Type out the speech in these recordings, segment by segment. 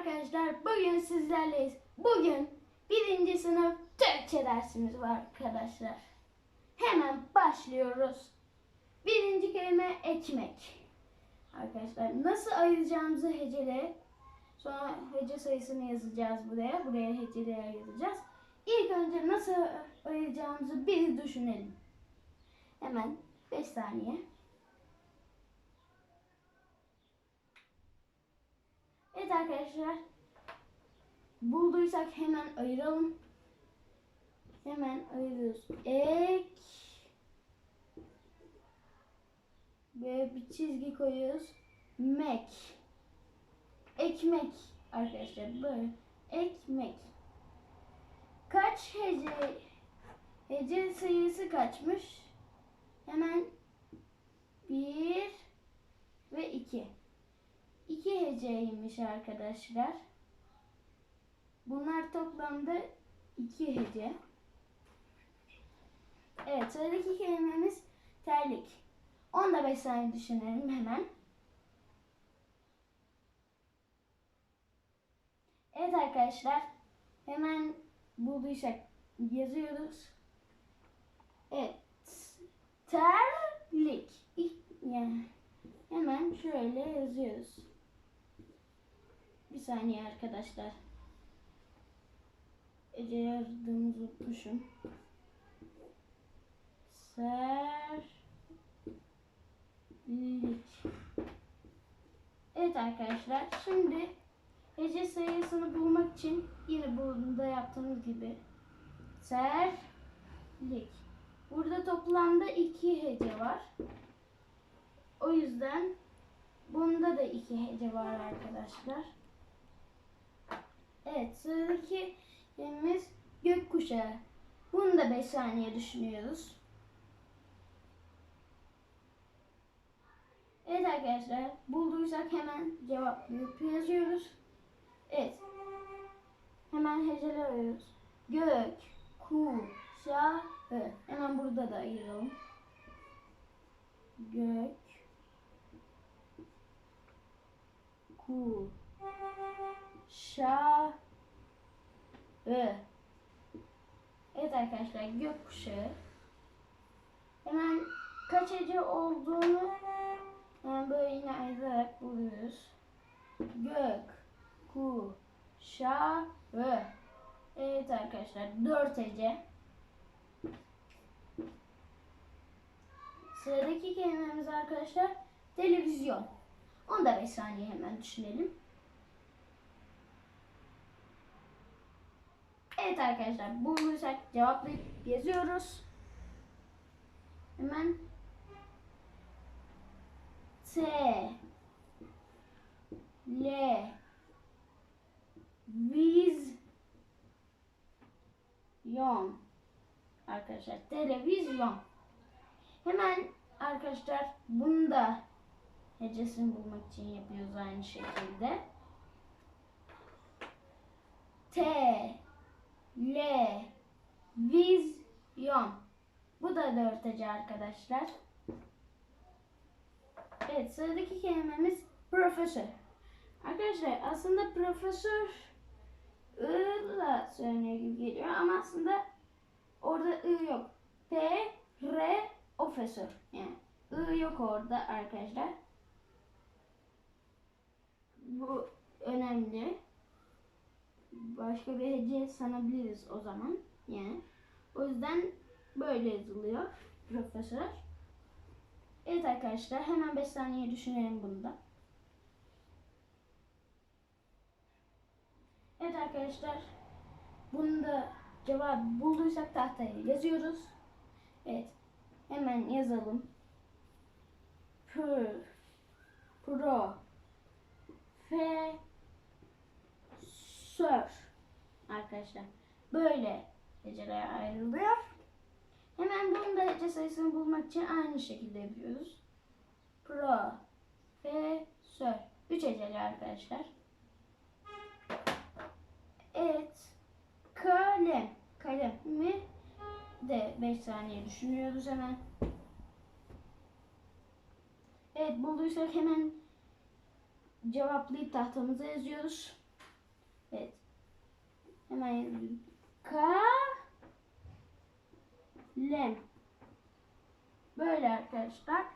arkadaşlar, bugün sizlerleyiz. Bugün birinci sınıf Türkçe dersimiz var arkadaşlar. Hemen başlıyoruz. Birinci kelime ekmek. Arkadaşlar nasıl ayıracağımızı hecele, sonra hece sayısını yazacağız buraya. Buraya heceleri yazacağız. İlk önce nasıl ayıracağımızı bir düşünelim. Hemen 5 saniye. Evet arkadaşlar. Bulduysak hemen ayıralım. Hemen ayırıyoruz. Ek ve bir çizgi koyuyoruz. Mek. Ekmek arkadaşlar böyle. Ekmek. Kaç hece hece sayısı kaçmış? Hemen bir ve iki. Heceymiş arkadaşlar. Bunlar toplamda iki hece. Evet sıradaki kelimemiz terlik. Onu da 5 saniye düşünelim hemen. Evet arkadaşlar hemen bulduysak yazıyoruz. Evet terlik. Yani hemen şöyle yazıyoruz. Bir saniye arkadaşlar. Ece yazdığımızı unutmuşum. Serlik. Evet arkadaşlar şimdi hece sayısını bulmak için yine burada yaptığımız gibi serlik. Burada toplamda iki hece var. O yüzden bunda da iki hece var arkadaşlar. Evet sıradaki kelimemiz gökkuşağı. Bunu da 5 saniye düşünüyoruz. Evet arkadaşlar bulduysak hemen cevaplayıp yazıyoruz. Evet. Hemen heceler arıyoruz. Gök, ku, şa, hı. Hemen burada da ayıralım. Gök, ku, şa, hı. Evet arkadaşlar gökkuşağı. Hemen kaç hece olduğunu hemen böyle yine ayırarak buluyoruz. Gök, ku, şa, hı. Evet arkadaşlar dört hece. Sıradaki kelimemiz arkadaşlar televizyon. Onu da 5 saniye hemen düşünelim. Evet arkadaşlar bulduysak cevaplayıp yazıyoruz. Hemen T L Viz Yon Arkadaşlar televizyon. Hemen arkadaşlar bunu da hecesini bulmak için yapıyoruz aynı şekilde. T Televizyon. Bu da dört arkadaşlar. Evet sıradaki kelimemiz profesör. Arkadaşlar aslında profesör ı'la söyleniyor gibi geliyor ama aslında orada ı yok. P, R, ofesör. Yani ı yok orada arkadaşlar. Bu önemli başka bir hece sanabiliriz o zaman. Yani o yüzden böyle yazılıyor profesör. Evet arkadaşlar hemen 5 saniye düşünelim bunu da. Evet arkadaşlar bunu da cevap bulduysak tahtaya yazıyoruz. Evet hemen yazalım. Pr, pro, fe, sör arkadaşlar. Böyle hecelere ayrılıyor. Hemen bunun da hece sayısını bulmak için aynı şekilde yapıyoruz. Pro, fe, sör. Üç heceli arkadaşlar. Evet. Kalem. Kalem mi? De 5 saniye düşünüyoruz hemen. Evet bulduysak hemen cevaplayıp tahtamıza yazıyoruz. Evet. Hemen yazıyorum. Ka lem. Böyle arkadaşlar.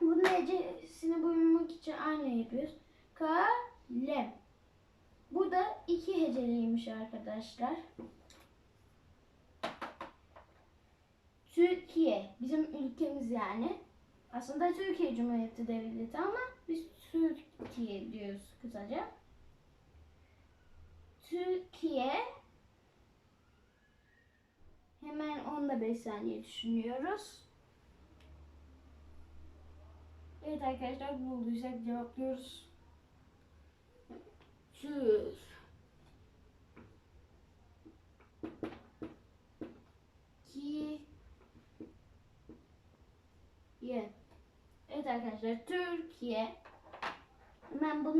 Bunun hecesini bulmak için aynı yapıyoruz. Ka lem. Bu da iki heceliymiş arkadaşlar. Türkiye. Bizim ülkemiz yani. Aslında Türkiye Cumhuriyeti Devleti ama biz Türkiye diyoruz kısaca. Türkiye hemen 15 saniye düşünüyoruz. Evet arkadaşlar bulduysak cevaplıyoruz. Tür. Ki. Evet arkadaşlar Türkiye. Hemen bunu